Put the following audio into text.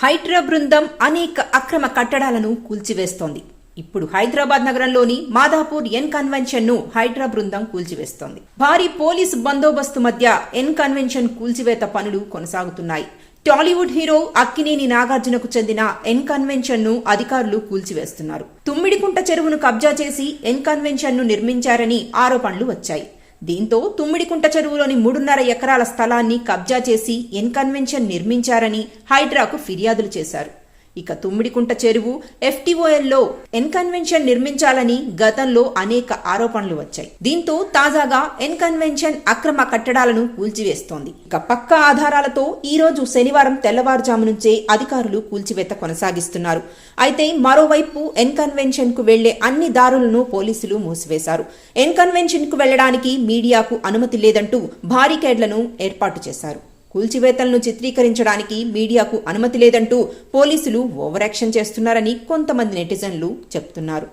హైడ్రా బృందం అనేక అక్రమ కట్టడాలను కూల్చివేస్తోంది. ఇప్పుడు హైదరాబాద్ నగరంలోని మాదాపూర్ ఎన్ కన్వెన్షన్ను హైడ్రా బృందం కూల్చివేస్తోంది. భారీ పోలీసు బందోబస్తు మధ్య ఎన్ కన్వెన్షన్ కూల్చివేత పనులు కొనసాగుతున్నాయి. టాలీవుడ్ హీరో అక్కినేని నాగార్జునకు చెందిన ఎన్ కన్వెన్షన్ను అధికారులు కూల్చివేస్తున్నారు. తుమ్మిడికుంట చెరువును కబ్జా చేసి ఎన్ కన్వెన్షన్ను నిర్మించారని ఆరోపణలు వచ్చాయి. దీంతో తుమ్మిడికుంట చెరువులోని మూడున్నర ఎకరాల స్థలాన్ని కబ్జా చేసి ఇన్కన్వెన్షన్ నిర్మించారని హైడ్రాకు ఫిర్యాదులు చేశారు. ఇక తుమ్మిడికుంట చెరువు ఎఫ్టీఓఎల్లో ఎన్కన్వెన్షన్ నిర్మించాలని గతంలో అనేక ఆరోపణలు వచ్చాయి. దీంతో తాజాగా ఎన్కన్వెన్షన్ అక్రమ కట్టడాలను కూల్చివేస్తోంది. ఇక పక్క ఆధారాలతో ఈ రోజు శనివారం తెల్లవారుజాము నుంచే అధికారులు కూల్చివేత కొనసాగిస్తున్నారు. అయితే మరోవైపు ఎన్కన్వెన్షన్కు వెళ్ళే అన్ని దారులను పోలీసులు మూసివేశారు. ఎన్కన్వెన్షన్కు వెళ్ళడానికి మీడియాకు అనుమతి లేదంటూ బారికేడ్లను ఏర్పాటు చేశారు. కూల్చివేతలను చిత్రీకరించడానికి మీడియాకు అనుమతి లేదంటూ పోలీసులు ఓవరాక్షన్ చేస్తున్నారని కొంతమంది నెటిజన్లు చెప్తున్నారు.